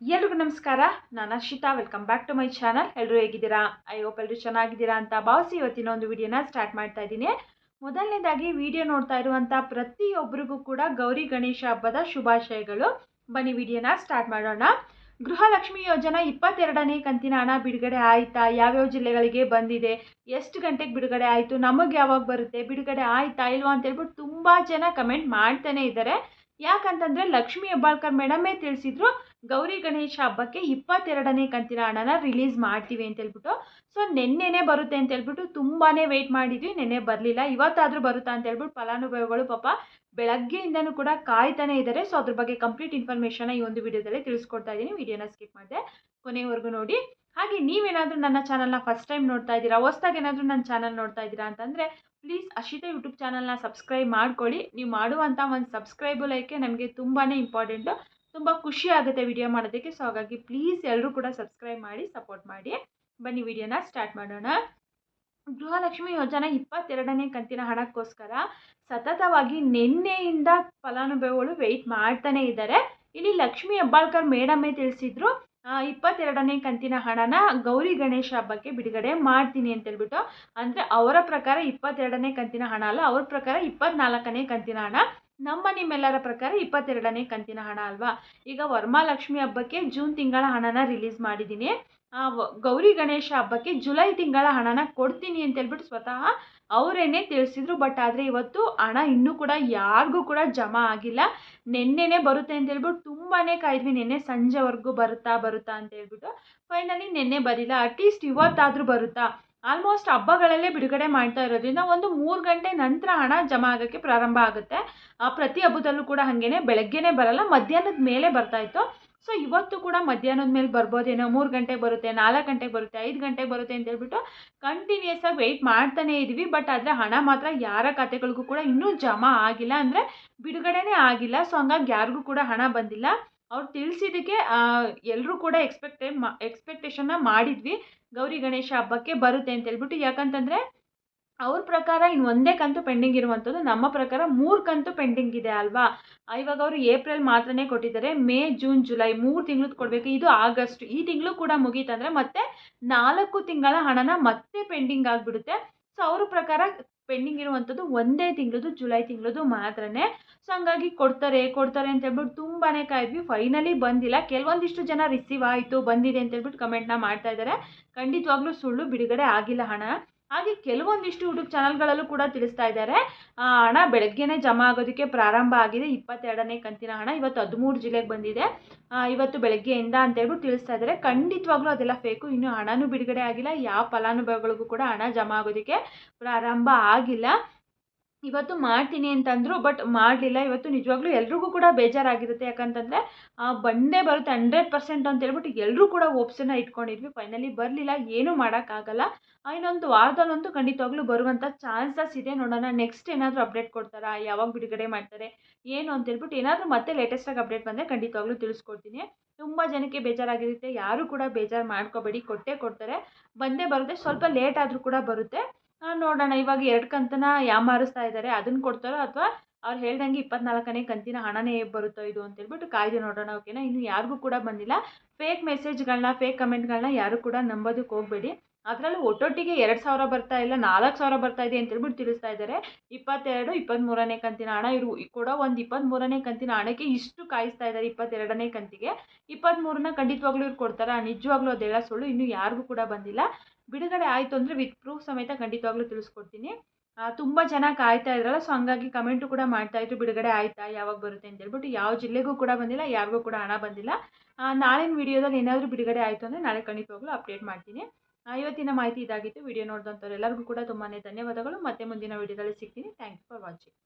ಎಲ್ರಿಗೂ ನಮಸ್ಕಾರ. ನಾನು Arshita welcome back to my channel ಎಲ್ಲರೂ ಹೇಗಿದ್ದೀರಾ? ಐ ಹೋಪ್ ಎಲ್ಲರೂ ಚೆನ್ನಾಗಿದ್ದೀರಾ ಅಂತ ಭಾವಿಸಿ ಇವತ್ತಿನ ಒಂದು ವಿಡಿಯೋನ ಸ್ಟಾರ್ಟ್ ಮಾಡ್ತಾ ಇದ್ದೀನಿ. ಮೊದಲನೇದಾಗಿ ವಿಡಿಯೋ ನೋಡ್ತಾ ಇರುವಂಥ ಪ್ರತಿಯೊಬ್ಬರಿಗೂ ಕೂಡ ಗೌರಿ ಗಣೇಶ ಹಬ್ಬದ ಶುಭಾಶಯಗಳು. ಬನ್ನಿ ವಿಡಿಯೋನ ಸ್ಟಾರ್ಟ್ ಮಾಡೋಣ. ಗೃಹಲಕ್ಷ್ಮಿ ಯೋಜನಾ ಇಪ್ಪತ್ತೆರಡನೇ ಕಂತಿನ ಹಣ ಬಿಡುಗಡೆ ಆಯಿತಾ? ಯಾವ್ಯಾವ ಜಿಲ್ಲೆಗಳಿಗೆ ಬಂದಿದೆ? ಎಷ್ಟು ಗಂಟೆಗೆ ಬಿಡುಗಡೆ ಆಯಿತು? ನಮಗೆ ಯಾವಾಗ ಬರುತ್ತೆ? ಬಿಡುಗಡೆ ಆಯಿತಾ ಇಲ್ವಾ ಅಂತ ಹೇಳ್ಬಿಟ್ಟು ತುಂಬ ಜನ ಕಮೆಂಟ್ ಮಾಡ್ತಾನೆ ಇದ್ದಾರೆ. ಯಾಕಂತಂದರೆ ಲಕ್ಷ್ಮಿ ಹೆಬ್ಬಾಳ್ಕರ್ ಮೇಡಮೇ ತಿಳಿಸಿದ್ರು, ಗೌರಿ ಗಣೇಶ ಹಬ್ಬಕ್ಕೆ ಇಪ್ಪತ್ತೆರಡನೇ ಕಂತಿನ ಹಣನ ರಿಲೀಸ್ ಮಾಡ್ತೀವಿ ಅಂತ ಹೇಳ್ಬಿಟ್ಟು. ಸೊ ನಿನ್ನೆನೇ ಬರುತ್ತೆ ಅಂತ ಹೇಳ್ಬಿಟ್ಟು ತುಂಬಾ ವೆಯ್ಟ್ ಮಾಡಿದ್ವಿ. ನೆನ್ನೆ ಬರಲಿಲ್ಲ. ಇವತ್ತಾದರೂ ಬರುತ್ತಾ ಅಂತ ಹೇಳ್ಬಿಟ್ಟು ಫಲಾನುಭವಿಗಳು ಪಾಪ ಬೆಳಗ್ಗೆಯಿಂದನೂ ಕೂಡ ಕಾಯ್ತಾನೆ ಇದ್ದಾರೆ ಸೊ ಅದ್ರ ಬಗ್ಗೆ ಕಂಪ್ಲೀಟ್ ಇನ್ಫಾರ್ಮೇಶನ್ ಈ ಒಂದು ವಿಡಿಯೋದಲ್ಲಿ ತಿಳಿಸ್ಕೊಡ್ತಾ ಇದ್ದೀನಿ. ವಿಡಿಯೋನ ಸ್ಕಿಪ್ ಮಾಡಿದೆ ಕೊನೆವರೆಗೂ ನೋಡಿ. ಹಾಗೆ ನೀವೇನಾದರೂ ನನ್ನ ಚಾನಲ್ನ ಫಸ್ಟ್ ಟೈಮ್ ನೋಡ್ತಾ ಇದ್ದೀರಾ? ಹೊಸ್ದಾಗಿ ಏನಾದರೂ ನನ್ನ ಚಾನಲ್ ನೋಡ್ತಾ ಇದ್ದೀರಾ ಅಂತಂದರೆ ಪ್ಲೀಸ್ ಅಶಿತಾ ಯೂಟ್ಯೂಬ್ ಚಾನಲ್ನ ಸಬ್ಸ್ಕ್ರೈಬ್ ಮಾಡ್ಕೊಳ್ಳಿ. ನೀವು ಮಾಡುವಂಥ ಒಂದು ಸಬ್ಸ್ಕ್ರೈಬು ಲೈಕೆ ನಮಗೆ ತುಂಬಾ ಇಂಪಾರ್ಟೆಂಟು. ತುಂಬ ಖುಷಿ ಆಗುತ್ತೆ ವಿಡಿಯೋ ಮಾಡೋದಕ್ಕೆ. ಸೊ, ಹಾಗಾಗಿ ಪ್ಲೀಸ್ ಎಲ್ಲರೂ ಕೂಡ ಸಬ್ಸ್ಕ್ರೈಬ್ ಮಾಡಿ, ಸಪೋರ್ಟ್ ಮಾಡಿ. ಬನ್ನಿ ವಿಡಿಯೋನ ಸ್ಟಾರ್ಟ್ ಮಾಡೋಣ. ಗೃಹಲಕ್ಷ್ಮಿ ಯೋಜನಾ ಇಪ್ಪತ್ತೆರಡನೇ ಕಂತಿನ ಹಣಕ್ಕೋಸ್ಕರ ಸತತವಾಗಿ ನಿನ್ನೆಯಿಂದ ಫಲಾನುಭವಿಗಳು ವೆಯ್ಟ್ ಮಾಡ್ತಾನೆ ಇದ್ದಾರೆ. ಇಲ್ಲಿ ಲಕ್ಷ್ಮಿ ಹೆಬ್ಬಾಳ್ಕರ್ ಮೇಡಮೇ ತಿಳಿಸಿದ್ರು ಇಪ್ಪತ್ತೆರಡನೇ ಕಂತಿನ ಹಣನ ಗೌರಿ ಗಣೇಶ ಹಬ್ಬಕ್ಕೆ ಬಿಡುಗಡೆ ಮಾಡ್ತೀನಿ ಅಂತ ಹೇಳ್ಬಿಟ್ಟು ಅಂದರೆ ಅವರ ಪ್ರಕಾರ ಇಪ್ಪತ್ತೆರಡನೇ ಕಂತಿನ ಹಣ ಅಲ್ಲ, ಅವ್ರ ಪ್ರಕಾರ ಇಪ್ಪತ್ನಾಲ್ಕನೇ ಕಂತಿನ ಹಣ, ನಮ್ಮ ನಿಮ್ಮೆಲ್ಲರ ಪ್ರಕಾರ ಇಪ್ಪತ್ತೆರಡನೇ ಕಂತಿನ ಹಣ ಅಲ್ವಾ? ಈಗ ವರಮಹಾಲಕ್ಷ್ಮಿ ಹಬ್ಬಕ್ಕೆ ಜೂನ್ ತಿಂಗಳ ಹಣನ ರಿಲೀಸ್ ಮಾಡಿದ್ದೀನಿ. ಗೌರಿ ಗಣೇಶ ಹಬ್ಬಕ್ಕೆ ಜುಲೈ ತಿಂಗಳ ಹಣನ ಕೊಡ್ತೀನಿ ಅಂತ ಹೇಳ್ಬಿಟ್ಟು ಸ್ವತಃ ಅವರೇನೆ ತಿಳಿಸಿದ್ರು. ಬಟ್ ಆದರೆ ಇವತ್ತು ಹಣ ಇನ್ನೂ ಕೂಡ ಯಾರಿಗೂ ಕೂಡ ಜಮಾ ಆಗಿಲ್ಲ. ನಿನ್ನೆನೆ ಬರುತ್ತೆ ಅಂತ ಹೇಳ್ಬಿಟ್ಟು ತುಂಬಾ ಕಾಯ್ದ್ವಿ. ನಿನ್ನೆ ಸಂಜೆವರೆಗೂ ಬರುತ್ತಾ ಬರುತ್ತಾ ಅಂತ ಹೇಳ್ಬಿಟ್ಟು ಫೈನಲಿ ನಿನ್ನೆ ಬರಿಲ್ಲ. ಅಟ್ಲೀಸ್ಟ್ ಇವತ್ತಾದರೂ ಬರುತ್ತಾ? ಆಲ್ಮೋಸ್ಟ್ ಹಬ್ಬಗಳಲ್ಲೇ ಬಿಡುಗಡೆ ಮಾಡ್ತಾ ಇರೋದ್ರಿಂದ ಒಂದು ಮೂರು ಗಂಟೆ ನಂತರ ಹಣ ಜಮಾ ಆಗೋಕ್ಕೆ ಪ್ರಾರಂಭ ಆಗುತ್ತೆ. ಪ್ರತಿ ಹಬ್ಬದಲ್ಲೂ ಕೂಡ ಹಾಗೇನೆ ಬೆಳಗ್ಗೆನೇ ಬರಲ್ಲ. ಮಧ್ಯಾಹ್ನದ ಮೇಲೆ ಬರ್ತಾಯಿತ್ತು ಸೊ ಇವತ್ತು ಕೂಡ ಮಧ್ಯಾಹ್ನದ ಮೇಲೆ ಬರ್ಬೋದೇನೋ, ಮೂರು ಗಂಟೆ ಬರುತ್ತೆ, ನಾಲ್ಕು ಗಂಟೆಗೆ ಬರುತ್ತೆ, ಐದು ಗಂಟೆ ಬರುತ್ತೆ ಅಂತ ಹೇಳ್ಬಿಟ್ಟು ಕಂಟಿನ್ಯೂಸ್ ಆಗಿ ವೆಯ್ಟ್ ಮಾಡ್ತಾನೇ ಇದ್ವಿ. ಬಟ್ ಆದರೆ ಹಣ ಮಾತ್ರ ಯಾರ ಖಾತೆಗಳಿಗೂ ಕೂಡ ಇನ್ನೂ ಜಮಾ ಆಗಿಲ್ಲ ಅಂದರೆ ಬಿಡುಗಡೆನೇ ಆಗಿಲ್ಲ. ಸೊ ಹಂಗಾಗಿ ಯಾರಿಗೂ ಕೂಡ ಹಣ ಬಂದಿಲ್ಲ. ಅವ್ರು ತಿಳಿಸಿದ್ದಕ್ಕೆ ಎಲ್ಲರೂ ಕೂಡ ಎಕ್ಸ್ಪೆಕ್ಟೇ ಮಾ ಎಕ್ಸ್ಪೆಕ್ಟೇಷನ್ನ ಮಾಡಿದ್ವಿ. ಗೌರಿ ಗಣೇಶ ಹಬ್ಬಕ್ಕೆ ಬರುತ್ತೆ ಅಂತ ಹೇಳ್ಬಿಟ್ಟು ಯಾಕಂತಂದರೆ ಅವ್ರ ಪ್ರಕಾರ ಇನ್ನು ಒಂದೇ ಕಂತು ಪೆಂಡಿಂಗ್ ಇರುವಂಥದ್ದು, ನಮ್ಮ ಪ್ರಕಾರ ಮೂರು ಕಂತು ಪೆಂಡಿಂಗ್ ಇದೆ ಅಲ್ವಾ? ಇವಾಗ ಅವರು ಏಪ್ರಿಲ್ ಮಾತ್ರನೇ ಕೊಟ್ಟಿದ್ದಾರೆ, ಮೇ, ಜೂನ್, ಜುಲೈ ಮೂರು ತಿಂಗಳದ್ದು ಕೊಡಬೇಕು, ಇದು ಆಗಸ್ಟ್. ಈ ತಿಂಗಳು ಕೂಡ ಮುಗೀತಂದರೆ ಮತ್ತೆ ನಾಲ್ಕು ತಿಂಗಳ ಹಣನ ಮತ್ತೆ ಪೆಂಡಿಂಗ್ ಆಗಿಬಿಡುತ್ತೆ. ಸೊ ಅವ್ರ ಪ್ರಕಾರ ಪೆಂಡಿಂಗ್ ಇರುವಂಥದ್ದು ಒಂದೇ ತಿಂಗಳದ್ದು ಜುಲೈ ತಿಂಗಳದ್ದು ಮಾತ್ರನೇ. ಸೊ ಹಂಗಾಗಿ ಕೊಡ್ತಾರೆ ಕೊಡ್ತಾರೆ ಅಂತ ಹೇಳ್ಬಿಟ್ಟು ತುಂಬಾನೇ ಕಾಯ್ದ್ವಿ. ಫೈನಲಿ ಬಂದಿಲ್ಲ. ಕೆಲವೊಂದಿಷ್ಟು ಜನ ರಿಸೀವ್ ಆಯಿತು, ಬಂದಿದೆ ಅಂತ ಹೇಳ್ಬಿಟ್ಟು ಕಮೆಂಟ್ನ ಮಾಡ್ತಾ ಇದ್ದಾರೆ ಖಂಡಿತವಾಗ್ಲೂ ಸುಳ್ಳು ಬಿಡುಗಡೆ ಆಗಿಲ್ಲ ಹಣ. ಹಾಗೆ ಕೆಲವೊಂದಿಷ್ಟು ಯೂಟ್ಯೂಬ್ ಚಾನಲ್ಗಳಲ್ಲೂ ಕೂಡ ತಿಳಿಸ್ತಾ ಇದ್ದಾರೆ. ಹಣ ಬೆಳಗ್ಗೆನೇ ಜಮಾ ಆಗೋದಕ್ಕೆ ಪ್ರಾರಂಭ ಆಗಿದೆ. ಇಪ್ಪತ್ತೆರಡನೇ ಕಂತಿನ ಹಣ ಇವತ್ತು ಹದಿಮೂರು ಜಿಲ್ಲೆಗೆ ಬಂದಿದೆ. ಇವತ್ತು ಬೆಳಗ್ಗೆಯಿಂದ ಅಂತ ಹೇಳ್ಬಿಟ್ಟು ತಿಳಿಸ್ತಾ ಇದ್ದಾರೆ. ಖಂಡಿತವಾಗ್ಲೂ ಅದೆಲ್ಲ ಫೇಕು ಇನ್ನೂ ಹಣನೂ ಬಿಡುಗಡೆ ಆಗಿಲ್ಲ. ಯಾವ ಫಲಾನುಭವಿಗಳಿಗೂ ಕೂಡ ಹಣ ಜಮಾ ಆಗೋದಕ್ಕೆ ಪ್ರಾರಂಭ ಆಗಿಲ್ಲ. ಇವತ್ತು ಮಾಡ್ತೀನಿ ಅಂತಂದರು ಬಟ್ ಮಾಡಲಿಲ್ಲ. ಇವತ್ತು ನಿಜವಾಗ್ಲೂ ಎಲ್ರಿಗೂ ಕೂಡ ಬೇಜಾರಾಗಿರುತ್ತೆ. ಯಾಕಂತಂದರೆ ಬಂದೇ ಬರುತ್ತೆ ಹಂಡ್ರೆಡ್ ಪರ್ಸೆಂಟ್ ಅಂತ ಹೇಳ್ಬಿಟ್ಟು ಎಲ್ಲರೂ ಕೂಡ ಓಪ್ಸನ್ನ ಇಟ್ಕೊಂಡಿದ್ವಿ. ಫೈನಲಿ ಬರಲಿಲ್ಲ, ಏನೂ ಮಾಡೋಕ್ಕಾಗಲ್ಲ. ಇನ್ನೊಂದು ವಾರದಲ್ಲಂತೂ ಖಂಡಿತವಾಗ್ಲೂ ಬರುವಂಥ ಚಾನ್ಸಸ್ ಇದೆ ನೋಡೋಣ. ನೆಕ್ಸ್ಟ್ ಏನಾದರೂ ಅಪ್ಡೇಟ್ ಕೊಡ್ತಾರಾ? ಯಾವಾಗ ಬಿಡುಗಡೆ ಮಾಡ್ತಾರೆ? ಏನು ಅಂತ ಹೇಳ್ಬಿಟ್ಟು ಏನಾದರೂ ಮತ್ತೆ ಲೇಟೆಸ್ಟಾಗಿ ಅಪ್ಡೇಟ್ ಬಂದರೆ ಖಂಡಿತವಾಗ್ಲೂ ತಿಳಿಸ್ಕೊಡ್ತೀನಿ. ತುಂಬ ಜನಕ್ಕೆ ಬೇಜಾರಾಗಿರುತ್ತೆ. ಯಾರೂ ಕೂಡ ಬೇಜಾರು ಮಾಡ್ಕೋಬೇಡಿ. ಕೊಟ್ಟೇ ಕೊಡ್ತಾರೆ. ಬಂದೇ ಬರುತ್ತೆ. ಸ್ವಲ್ಪ ಲೇಟ್ ಆದರೂ ಕೂಡ ಬರುತ್ತೆ. ನೋಡೋಣ. ಇವಾಗ ಎರಡು ಕಂತನ ಯಾಮಾರಿಸ್ತಾ ಇದ್ದಾರೆ? ಅದನ್ನು ಕೊಡ್ತಾರೋ ಅಥವಾ ಅವ್ರು ಹೇಳ್ದಂಗೆ ಇಪ್ಪತ್ನಾಲ್ಕನೇ ಕಂತಿನ ಹಣನೇ ಬರುತ್ತೋ ಇದು ಅಂತ ಹೇಳ್ಬಿಟ್ಟು ಕಾಯ್ದೆ ನೋಡೋಣ, ಓಕೆನಾ? ಇನ್ನು ಯಾರಿಗೂ ಕೂಡ ಬಂದಿಲ್ಲ. ಫೇಕ್ ಮೆಸೇಜ್ಗಳನ್ನ ಫೇಕ್ ಕಮೆಂಟ್ಗಳನ್ನ ಯಾರು ಕೂಡ ನಂಬೋದಕ್ಕೆ ಹೋಗಬೇಡಿ. ಅದರಲ್ಲೂ ಒಟ್ಟೊಟ್ಟಿಗೆ ಎರಡು ಸಾವಿರ ಬರ್ತಾ ಇಲ್ಲ, ನಾಲ್ಕು ಸಾವಿರ ಬರ್ತಾ ಇದೆ ಅಂತ ಹೇಳ್ಬಿಟ್ಟು ತಿಳಿಸ್ತಾ ಇದ್ದಾರೆ. ಇಪ್ಪತ್ತೆರಡು ಇಪ್ಪತ್ತ್ಮೂರನೇ ಕಂತಿನ ಹಣ ಇರು ಕೊಡೋ ಒಂದು ಇಪ್ಪತ್ತ್ಮೂರನೇ ಕಂತಿನ ಹಣಕ್ಕೆ ಇಷ್ಟು ಕಾಯಿಸ್ತಾ ಇದ್ದಾರೆ ಇಪ್ಪತ್ತೆರಡನೇ ಕಂತಿಗೆ. ಇಪ್ಪತ್ತ್ಮೂರನ್ನ ಖಂಡಿತವಾಗ್ಲೂ ಇವ್ರು ಕೊಡ್ತಾರಾ? ನಿಜವಾಗ್ಲೂ ಅದೆಲ್ಲ ಸುಳ್ಳು? ಇನ್ನೂ ಯಾರಿಗೂ ಕೂಡ ಬಂದಿಲ್ಲ. ಬಿಡುಗಡೆ ಆಯಿತು ಅಂದರೆ ವಿತ್ ಪ್ರೂಫ್ ಸಮೇತ ಖಂಡಿತವಾಗ್ಲೂ ತಿಳಿಸ್ಕೊಡ್ತೀನಿ. ತುಂಬ ಜನ ಕಾಯ್ತಾ ಇದ್ರಲ್ಲ ಸೊ ಹಂಗಾಗಿ ಕಮೆಂಟು ಕೂಡ ಮಾಡ್ತಾಯಿದ್ರು ಬಿಡುಗಡೆ ಆಯಿತಾ, ಯಾವಾಗ ಬರುತ್ತೆ ಅಂತ ಹೇಳ್ಬಿಟ್ಟು. ಯಾವ ಜಿಲ್ಲೆಗೂ ಕೂಡ ಬಂದಿಲ್ಲ, ಯಾರಿಗೂ ಕೂಡ ಹಣ ಬಂದಿಲ್ಲ. ನಾಳಿನ ವಿಡಿಯೋದಲ್ಲಿ ಏನಾದರೂ ಬಿಡುಗಡೆ ಆಯಿತು ಅಂದರೆ ನಾಳೆ ಖಂಡಿತವಾಗ್ಲೂ ಅಪ್ಡೇಟ್ ಮಾಡ್ತೀನಿ. ಇವತ್ತಿನ ಮಾಹಿತಿ ಇದಾಗಿತ್ತು. ವಿಡಿಯೋ ನೋಡಿದಂಥವ್ರು ಎಲ್ಲರಿಗೂ ಕೂಡ ತುಂಬಾ ಧನ್ಯವಾದಗಳು. ಮತ್ತೆ ಮುಂದಿನ ವಿಡಿಯೋದಲ್ಲಿ ಸಿಗ್ತೀನಿ. Thank you for watching